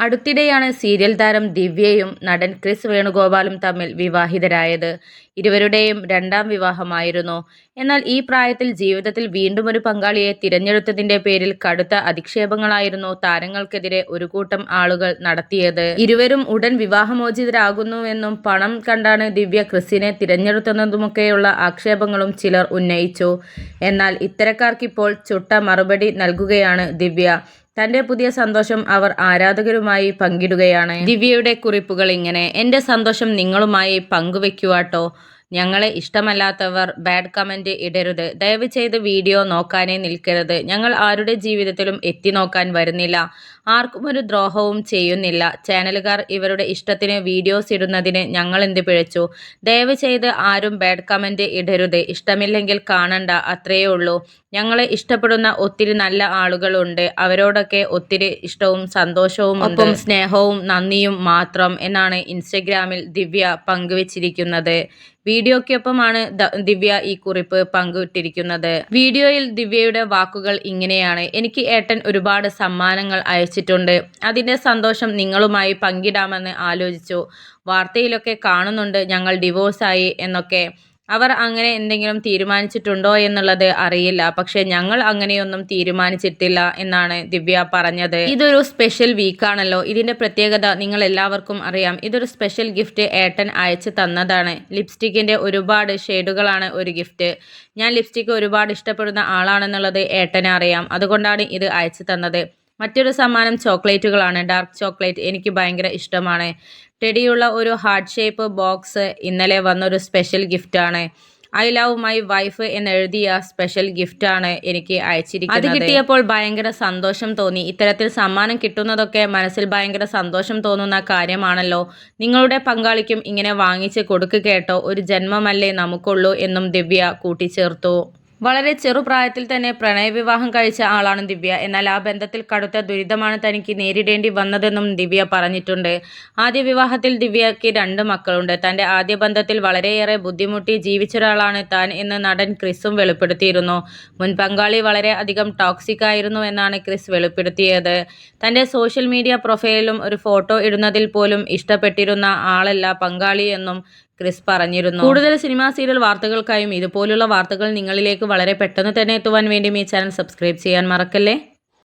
അടുത്തിടെയാണ് സീരിയൽ താരം ദിവ്യയും നടൻ ക്രിസ് വേണുഗോപാലും തമ്മിൽ വിവാഹിതരായത്. ഇരുവരുടെയും രണ്ടാം വിവാഹമായിരുന്നു. എന്നാൽ ഈ പ്രായത്തിൽ ജീവിതത്തിൽ വീണ്ടും ഒരു പങ്കാളിയെ തിരഞ്ഞെടുത്തതിന്റെ പേരിൽ കടുത്ത അധിക്ഷേപങ്ങളായിരുന്നു താരങ്ങൾക്കെതിരെ ഒരു കൂട്ടം ആളുകൾ നടത്തിയത്. ഇരുവരും ഉടൻ വിവാഹമോചിതരാകുന്നുവെന്നും പണം കണ്ടാണ് ദിവ്യ ക്രിസിനെ തിരഞ്ഞെടുത്തതുമൊക്കെയുള്ള ആക്ഷേപങ്ങളും ചിലർ ഉന്നയിച്ചു. എന്നാൽ ഇത്തരക്കാർക്കിപ്പോൾ ചുട്ട മറുപടി നൽകുകയാണ് ദിവ്യ. തന്റെ പുതിയ സന്തോഷം അവർ ആരാധകരുമായി പങ്കിടുകയാണ്. ദിവ്യയുടെ കുറിപ്പുകൾ ഇങ്ങനെ എന്റെ സന്തോഷം നിങ്ങളുമായി പങ്കുവെക്കുവാട്ടോ. ഞങ്ങളെ ഇഷ്ടമല്ലാത്തവർ ബാഡ് കമന്റ് ഇടരുത്. ദയവ് ചെയ്ത് വീഡിയോ നോക്കാനേ നിൽക്കരുത്. ഞങ്ങൾ ആരുടെ ജീവിതത്തിലും എത്തി നോക്കാൻ വരുന്നില്ല. ആർക്കും ഒരു ദ്രോഹവും ചെയ്യുന്നില്ല. ചാനലുകാർ ഇവരുടെ ഇഷ്ടത്തിന് വീഡിയോസ് ഇടുന്നതിന് ഞങ്ങൾ എന്ത് പിഴച്ചു? ദയവ് ചെയ്ത് ആരും ബാഡ് കമന്റ് ഇടരുത്. ഇഷ്ടമില്ലെങ്കിൽ കാണണ്ട. അത്രയേ ഉള്ളൂ. ഞങ്ങളെ ഇഷ്ടപ്പെടുന്ന ഒത്തിരി നല്ല ആളുകളുണ്ട്. അവരോടൊക്കെ ഒത്തിരി ഇഷ്ടവും സന്തോഷവും ഒപ്പം സ്നേഹവും നന്ദിയും മാത്രം എന്നാണ് ഇൻസ്റ്റഗ്രാമിൽ ദിവ്യ പങ്കുവച്ചിരിക്കുന്നത്. വീഡിയോയ്ക്കൊപ്പമാണ് ദിവ്യ ഈ കുറിപ്പ് പങ്കുവിട്ടിരിക്കുന്നത്. വീഡിയോയിൽ ദിവ്യയുടെ വാക്കുകൾ ഇങ്ങനെയാണ്. എനിക്ക് ഏട്ടൻ ഒരുപാട് സമ്മാനങ്ങൾ അയച്ചിട്ടുണ്ട്. അതിന്റെ സന്തോഷം നിങ്ങളുമായി പങ്കിടാമെന്ന് ആലോചിച്ചു. വാർത്തയിലൊക്കെ കാണുന്നുണ്ട് ഞങ്ങൾ ഡിവോഴ്സായി എന്നൊക്കെ. അവർ അങ്ങനെ എന്തെങ്കിലും തീരുമാനിച്ചിട്ടുണ്ടോ എന്നുള്ളത് അറിയില്ല. പക്ഷെ ഞങ്ങൾ അങ്ങനെയൊന്നും തീരുമാനിച്ചിട്ടില്ല എന്നാണ് ദിവ്യ പറഞ്ഞത്. ഇതൊരു സ്പെഷ്യൽ വീക്കാണല്ലോ ഇതിന്റെ പ്രത്യേകത നിങ്ങൾ എല്ലാവർക്കും അറിയാം. ഇതൊരു സ്പെഷ്യൽ ഗിഫ്റ്റ് ഏട്ടൻ അയച്ചു തന്നതാണ്. ലിപ്സ്റ്റിക്കിന്റെ ഒരുപാട് ഷെയ്ഡുകളാണ് ഒരു ഗിഫ്റ്റ് ഞാൻ ലിപ്സ്റ്റിക്ക് ഒരുപാട് ഇഷ്ടപ്പെടുന്ന ആളാണെന്നുള്ളത് ഏട്ടനെ അറിയാം. അതുകൊണ്ടാണ് ഇത് അയച്ചു തന്നത്. മറ്റൊരു സമ്മാനം ചോക്ലേറ്റുകളാണ്. ഡാർക്ക് ചോക്ലേറ്റ് എനിക്ക് ഭയങ്കര ഇഷ്ടമാണ്. ടെഡിയുള്ള ഒരു ഹാർട്ട് ഷേപ്പ് ബോക്സ് ഇന്നലെ വന്നൊരു സ്പെഷ്യൽ ഗിഫ്റ്റാണ്. ഐ ലവ് മൈ വൈഫ് എന്നെഴുതിയ സ്പെഷ്യൽ ഗിഫ്റ്റാണ് എനിക്ക് അയച്ചിരിക്കുന്നത്. അത് കിട്ടിയപ്പോൾ ഭയങ്കര സന്തോഷം തോന്നി. ഇത്തരത്തിൽ സമ്മാനം കിട്ടുന്നതൊക്കെ മനസ്സിൽ ഭയങ്കര സന്തോഷം തോന്നുന്ന കാര്യമാണല്ലോ. നിങ്ങളുടെ പങ്കാളിക്കും ഇങ്ങനെ വാങ്ങിച്ച് കൊടുക്കുക കേട്ടോ. ഒരു ജന്മമല്ലേ നമുക്കുള്ളൂ എന്നും ദിവ്യ കൂട്ടിച്ചേർത്തു. വളരെ ചെറുപ്രായത്തിൽ തന്നെ പ്രണയവിവാഹം കഴിച്ച ആളാണ് ദിവ്യ. എന്നാൽ ആ ബന്ധത്തിൽ കടുത്ത ദുരിതമാണ് തനിക്ക് നേരിടേണ്ടി വന്നതെന്നും ദിവ്യ പറഞ്ഞിട്ടുണ്ട്. ആദ്യ വിവാഹത്തിൽ ദിവ്യയ്ക്ക് രണ്ട് മക്കളുണ്ട്. തന്റെ ആദ്യ ബന്ധത്തിൽ വളരെയേറെ ബുദ്ധിമുട്ടി ജീവിച്ചൊരാളാണ് താൻ എന്ന് നടൻ ക്രിസും വെളിപ്പെടുത്തിയിരുന്നു. മുൻ പങ്കാളി വളരെ അധികം ടോക്സിക് ആയിരുന്നു എന്നാണ് ക്രിസ് വെളിപ്പെടുത്തിയത്. തന്റെ സോഷ്യൽ മീഡിയ പ്രൊഫൈലിലും ഒരു ഫോട്ടോ ഇടുന്നതിൽ പോലും ഇഷ്ടപ്പെട്ടിരുന്ന ആളല്ല പങ്കാളി എന്നും ക്രിസ് പറഞ്ഞിരുന്നു. കൂടുതൽ സിനിമാ സീരിയൽ വാർത്തകൾക്കായും ഇതുപോലുള്ള വാർത്തകൾ നിങ്ങളിലേക്ക് വളരെ പെട്ടെന്ന് തന്നെ എത്തുവാൻ വേണ്ടി ഈ ചാനൽ സബ്സ്ക്രൈബ് ചെയ്യാൻ മറക്കല്ലേ?